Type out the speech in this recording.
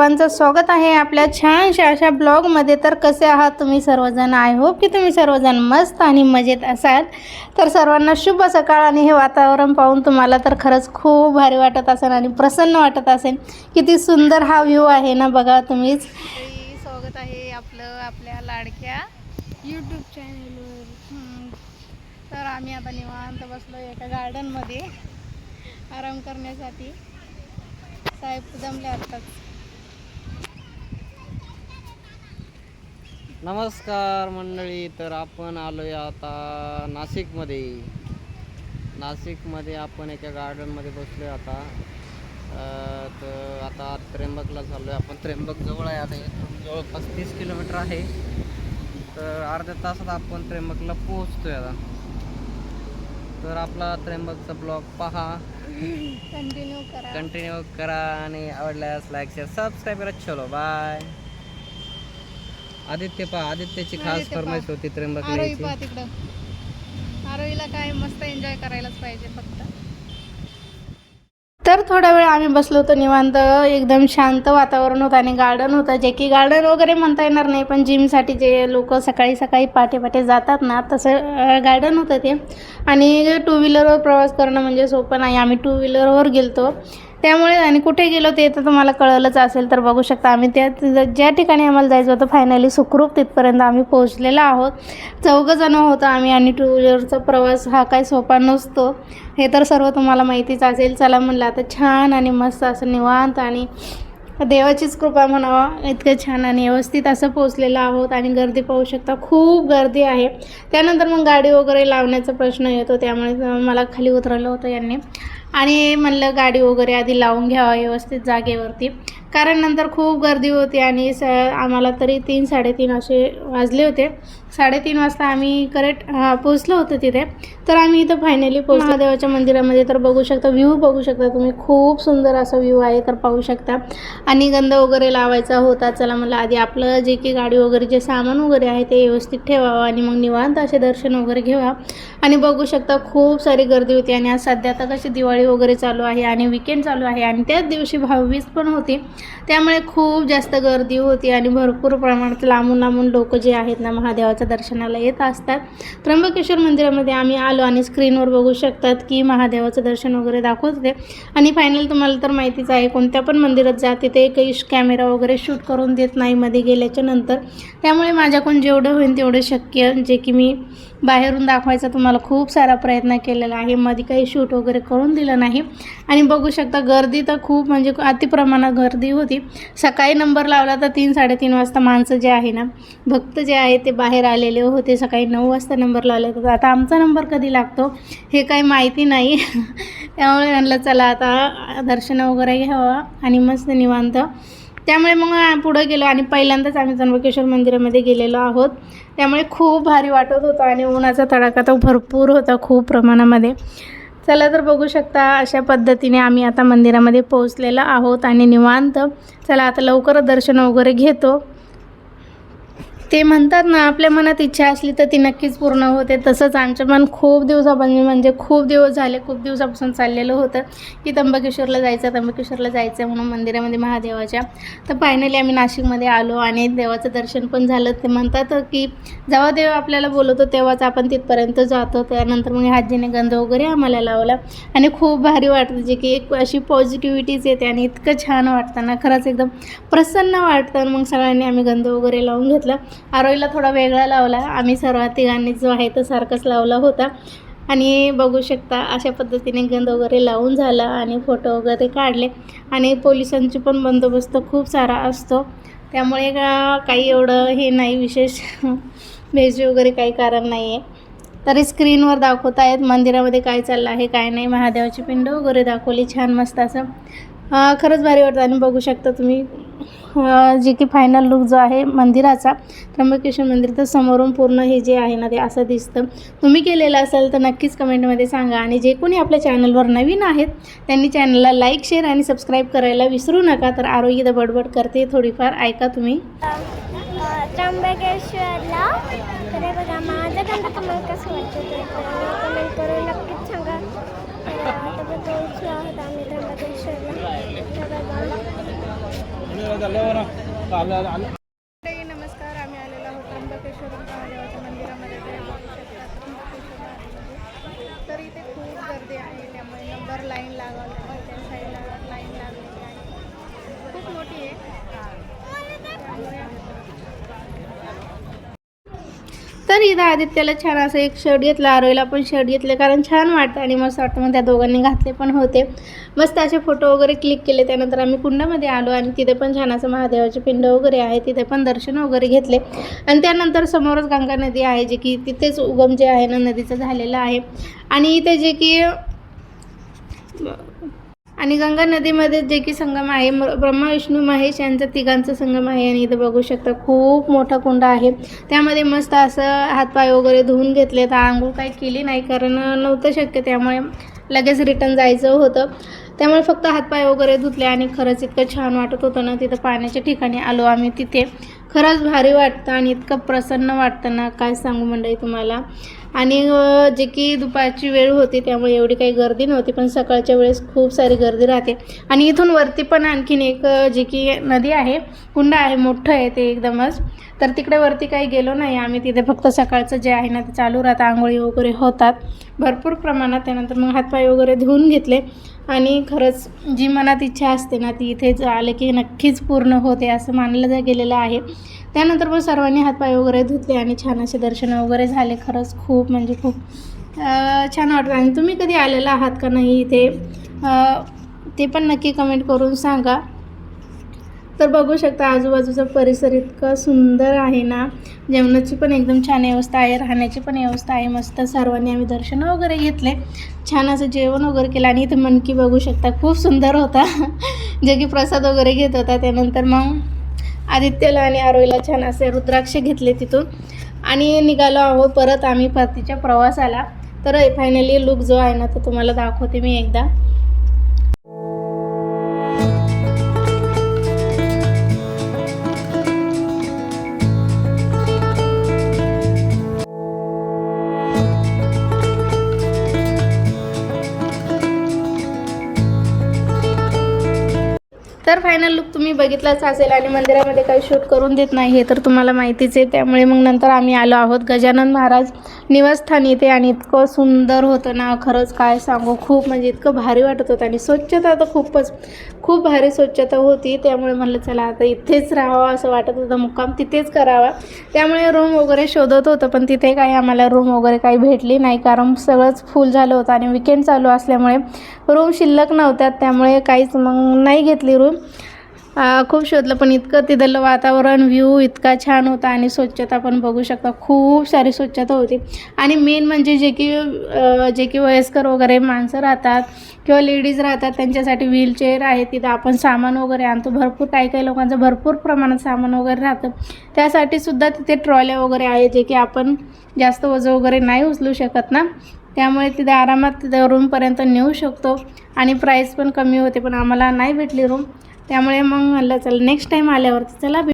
सर्वांचं स्वागत आहे आपल्या छानशा अशा ब्लॉगमध्ये. तर कसे आहात तुम्ही सर्वजण? आय होप की तुम्ही सर्वजण मस्त आणि मजेत असाल. तर सर्वांना शुभ सकाळ आणि हे वातावरण पाहून तुम्हाला तर खरंच खूप भारी वाटत असेल आणि प्रसन्न वाटत असेल. किती सुंदर हा व्ह्यू आहे ना बघा तुम्हीच. स्वागत आहे आपलं आपल्या लाडक्या यूट्यूब चॅनलवर तर आम्ही आता निवांत बसलो एका गार्डनमध्ये आराम करण्यासाठी. साहेब जमले आत्ताच. नमस्कार मंडळी तर आपण आलोय आता नाशिकमध्ये. नाशिकमध्ये आपण एका गार्डनमध्ये बसलोय आता. अं, तर आता त्र्यंबकला चाललोय आपण. त्र्यंबक जवळ आहे आता. जवळपास तीस किलोमीटर आहे. तर अर्ध्या तासात आपण त्र्यंबकला पोहोचतोय आता. तर आपला त्र्यंबकचा ब्लॉग पहा. कंटिन्यू करा. कंटिन्यू करा आणि आवडल्यास लाईक शेअर सबस्क्राईब करा. चलो बाय आदित्य पहा आदित्यची खास आदित्य पहा. फरमाईश होती त्र्यंबकला आरोही तिकडं. आरोहीला काय मस्त एन्जॉय करायलाच पाहिजे फक्त. तर थोडा वेळ आम्ही बसलो होतो निवांत. एकदम शांत वातावरण होतं आणि गार्डन होतं. जे की गार्डन वगैरे म्हणता येणार नाही पण जिमसाठी जे लोक सकाळी सकाळी पाटे पाटे जातात ना तसं गार्डन होतं ते. आणि टू व्हीलरवर प्रवास करणं म्हणजे सोपं नाही. आम्ही टू व्हीलरवर गेलतो. त्यामुळे आणि कुठे गेलो ते तर तुम्हाला कळलंच असेल तर बघू शकता आम्ही त्या ज्या ठिकाणी आम्हाला जायचं होतं फायनली सुखरूप तिथपर्यंत आम्ही पोहोचलेलो आहोत. चौघं जणं आम्ही आणि टू व्हीलरचा प्रवास हा काही सोपा नसतो. हे तर सर्व तुम्हाला माहितीच असेल. चला म्हणलं आता छान आणि मस्त असं निवांत आणि देवाचीच कृपा म्हणावा. इतकं छान आणि व्यवस्थित असं पोचलेलं आहोत आणि गर्दी पाहू शकता खूप गर्दी आहे. त्यानंतर मग गाडी वगैरे लावण्याचा प्रश्न येतो त्यामुळे मला खाली उतरवलं होतं यांनी. आणि म्हणलं गाडी वगैरे आधी लावून घ्यावा व्यवस्थित जागेवरती. कारण नंतर खूप गर्दी होती आणि स आम्हाला तरी तीन साडेतीन असे वाजले होते. साडेतीन वाजता आम्ही करेक्ट पोचलो होतो तिथे. तर आम्ही इथं फायनली पोचलो देवाच्या मंदिरामध्ये तर बघू शकता व्ह्यू बघू शकता तुम्ही. खूप सुंदर असा व्ह्यू आहे तर पाहू शकता. आणि गंध वगैरे लावायचा होता. चला मला आधी आपलं जे की गाडी वगैरे जे सामान वगैरे आहे ते व्यवस्थित ठेवावं आणि मग निवांत असे दर्शन वगैरे घ्यावा आणि बघू शकता खूप सारी गर्दी होती आणि आज सध्या आता कशी दिवाळी वगैरे चालू आहे आणि विकेंड चालू आहे आणि त्याच दिवशी भाऊबीज पण होती. त्यामुळे खूप जास्त गर्दी होती आणि भरपूर प्रमाणात लांबून लांबून लोक जे आहेत ना महादेवाच्या दर्शनाला येत असतात. त्र्यंबकेश्वर मंदिरामध्ये आम्ही आलो आणि स्क्रीनवर बघू शकतात की महादेवाचं दर्शन वगैरे दाखवत. होते आणि फायनल तुम्हाला तर माहितीच आहे कोणत्या पण मंदिरात जा तिथे काही कॅमेरा वगैरे शूट करून देत नाही मध्ये गेल्याच्यानंतर. त्यामुळे माझ्याकडून जेवढं होईल तेवढं शक्य जे की मी बाहेरून दाखवायचं तुम्हाला मला खूप सारा प्रयत्न केलेला आहे. मध्ये काही शूट वगैरे करून दिलं नाही. आणि बघू शकता गर्दी तर खूप म्हणजे अतिप्रमाणात गर्दी होती. सकाळी नंबर लावला तर तीन साडेतीन वाजता माणसं जे आहे ना भक्त जे आहे ते बाहेर आलेले होते. सकाळी नऊ वाजता नंबर लावले तर आता आमचा नंबर कधी लागतो हे काही माहिती नाही. त्यामुळे म्हणलं चला आता दर्शन वगैरे घ्यावं आणि मस्त निवांत त्यामुळे मग पुढं गेलो आणि पहिल्यांदाच आम्ही त्र्यंबकेश्वर मंदिरामध्ये गेलेलो आहोत. त्यामुळे खूप भारी वाटत होतं आणि उन्हाचा तडाखा तर भरपूर होता खूप प्रमाणामध्ये. चला तर बघू शकता अशा पद्धतीने आम्ही आता मंदिरामध्ये पोहोचलेलो आहोत आणि निवांत चला आता लवकरच दर्शन वगैरे घेतो. ते म्हणतात ना आपल्या मनात इच्छा असली तर ती नक्कीच पूर्ण होते. तसंच आमचं मन खूप दिवसापासून म्हणजे खूप दिवस झाले खूप दिवसापासून चाललेलं होतं की त्र्यंबकेश्वरला जायचं त्र्यंबकेश्वरला जायचं म्हणून मंदिरामध्ये महादेवाच्या. तर फायनली आम्ही नाशिकमध्ये आलो आणि देवाचं दर्शन पण झालं. ते म्हणतात की जेव्हा देव आपल्याला बोलवतो तेव्हाच आपण तिथपर्यंत जातो. त्यानंतर मग हाजीने गंध वगैरे आम्हाला लावला आणि खूप भारी वाटतं जे की एक अशी पॉझिटिव्हिटीच येते आणि इतकं छान वाटतं ना खरंच एकदम प्रसन्न वाटतं. मग सगळ्यांनी आम्ही गंध वगैरे लावून घेतला. आरोईला थोडा वेगळा लावला. आम्ही सर्व तिघांनी जो आहे तो सारखाच लावला होता. आणि बघू शकता अशा पद्धतीने गंध वगैरे लावून झाला आणि फोटो वगैरे काढले. आणि पोलिसांची पण बंदोबस्त खूप सारा असतो. त्यामुळे का काही एवढं हे नाही विशेष भेजी वगैरे काही कारण नाही आहे तरी स्क्रीनवर दाखवत आहेत मंदिरामध्ये काय चाललं आहे काय नाही. महादेवाची पिंड वगैरे दाखवली छान मस्त असं. खरंच भारी वाटतं आणि बघू शकता तुम्ही. जे की फायनल लुक जो आहे मंदिराचा त्र्यंबकेश्वर मंदिर तर समोरून पूर्ण हे जे आहे ना ते असं दिसतं. तुम्ही केलेलं असेल तर नक्कीच कमेंटमध्ये सांगा. आणि जे कोणी आपल्या चॅनलवर नवीन आहेत त्यांनी चॅनलला लाईक शेअर आणि सबस्क्राईब करायला विसरू नका. तर आरोग्य तर बडबड करते. थोडीफार ऐका तुम्ही. त्र्यंबकेश्वरला बघा कसं कमेंट करून नक्कीच सांगा. आम्ही त्र्यंबकेश्वरला. नमस्कार आम्ही आलेलो आहोत त्र्यंबकेश्वर महादेवाच्या मंदिरामध्ये ते बघू शकता त्र्यंबकेश्वर महादेवामध्ये. तर इथे खूप गर्दी आहे त्यामुळे नंबर लाईन लागावं लागेल त्या साईडला लाईन लागलेली आहे खूप मोठी आहे त्यामुळे तर इथं आदित्यला छान असं एक शर्ट घेतलं आरोईला पण शर्ट घेतले कारण छान वाटतं आणि मस्त वाटतं मग त्या दोघांनी घातले पण होते. मस्त असे फोटो वगैरे क्लिक केले त्यानंतर आम्ही कुंडामध्ये आलो आणि तिथे पण छान असं महादेवाचे पिंड वगैरे आहे तिथे पण दर्शन वगैरे घेतले. आणि त्यानंतर समोरच गंगा नदी आहे जे की तिथेच उगम जे आहे ना नदीचं झालेलं आहे. आणि इथे जे की आणि गंगा नदीमध्ये जे की संगम आहे म- ब्रह्मा विष्णू महेश यांचा तिघांचा संगम आहे आणि इथं बघू शकता खूप मोठा कुंड आहे. त्यामध्ये मस्त असं हातपाय वगैरे धुवून घेतले तर आंघोळ काही केली नाही कारण नव्हतं शक्य त्यामुळे लगेच रिटर्न जायचं होतं. त्यामुळे फक्त हातपाय वगैरे धुतले आणि खरंच इतकं छान वाटत होतं ना तिथं पाण्याच्या ठिकाणी आलो आम्ही तिथे. खरंच भारी वाटतं आणि इतकं प्रसन्न वाटतं ना काय सांगू मंडळी तुम्हाला. आणि जे की दुपारची वेळ होती त्यामुळे एवढी काही गर्दी नव्हती पण सकाळच्या वेळेस खूप सारी गर्दी राहते. आणि इथून वरती पण आणखीन एक जे की नदी आहे कुंड आहे मोठं आहे ते एकदमच. तर तिकडे वरती काही गेलो नाही. आम्ही तिथे फक्त सकाळचं जे आहे ना ते चालू राहतं. आंघोळी वगैरे होतात. भरपूर प्रमाणात त्यानंतर मग हातपाय वगैरे धुवून घेतले. आणि खरंच जी मनात इच्छा असते ना ती इथे आले की नक्कीच पूर्ण होते असं मानलं गेलेलं आहे. त्यानंतर मग सर्वांनी हातपाय वगैरे धुतले आणि छान असे दर्शन वगैरे झाले. खरंच खूप म्हणजे खूप छान वाटतं आणि तुम्ही कधी आलेला आहात का नाही इथे? ते पण नक्की कमेंट करून सांगा. तर बघू शकता आजूबाजूचा परिसर इतका सुंदर आहे ना. जेवणाची पण एकदम छान व्यवस्था आहे राहण्याची पण व्यवस्था आहे. मस्त सर्वांनी आम्ही दर्शन वगैरे घेतले. छान असं जेवण वगैरे केलं आणि इथे मनकी बघू शकता खूप सुंदर होता. जे की प्रसाद वगैरे घेत होता त्यानंतर मग आदित्यला आणि आरोईला छान असे रुद्राक्ष घेतले तिथून. आणि निघालो आहोत परत आम्ही परतीच्या प्रवासाला. तर फायनली लुक जो आहे ना तो तुम्हाला दाखवते मी एकदा. फायनल लुक तुम्ही बघितलाच असेल आणि मंदिरामध्ये काही शूट करून देत नाही हे तर तुम्हाला माहितीच आहे. त्यामुळे मग नंतर आम्ही आलो आहोत गजानन महाराज निवासस्थान इथे आणि इतकं सुंदर होतं ना खरंच काय सांगू खूप म्हणजे इतकं भारी वाटत होतं आणि स्वच्छता तर खूपच खूप भारी स्वच्छता होती. त्यामुळे म्हणलं चला आता इथेच राहावं असं वाटत होतं मुक्काम तिथेच करावा. त्यामुळे रूम वगैरे शोधत होतं पण तिथे काही आम्हाला रूम वगैरे काही भेटली नाही कारण सगळंच फुल झालं होतं आणि विकेंड चालू असल्यामुळे रूम शिल्लक नव्हत्या त्यामुळे काहीच मग नाही घेतली रूम खूप शोधलं पण इतकं तिथलं वातावरण व्ह्यू इतका छान होता आणि स्वच्छता पण बघू शकता. खूप सारी स्वच्छता होती. आणि मेन म्हणजे जे की जे की वयस्कर वगैरे माणसं राहतात किंवा लेडीज राहतात त्यांच्यासाठी व्हीलचेअर आहे. तिथं आपण सामान वगैरे आणतो. भरपूर काही काही लोकांचं भरपूर प्रमाणात सामान वगैरे राहतं. त्यासाठी सुद्धा तिथे ट्रॉल्या वगैरे आहे जे की आपण जास्त वजन वगैरे नाही उचलू शकत ना. त्यामुळे तिथे आरामात तिथे रूमपर्यंत नेऊ शकतो. आणि प्राईस पण कमी होते पण आम्हाला नाही भेटली रूम त्यामुळे मग म्हणलं चल नेक्स्ट टाईम आल्यावरती चला भेट.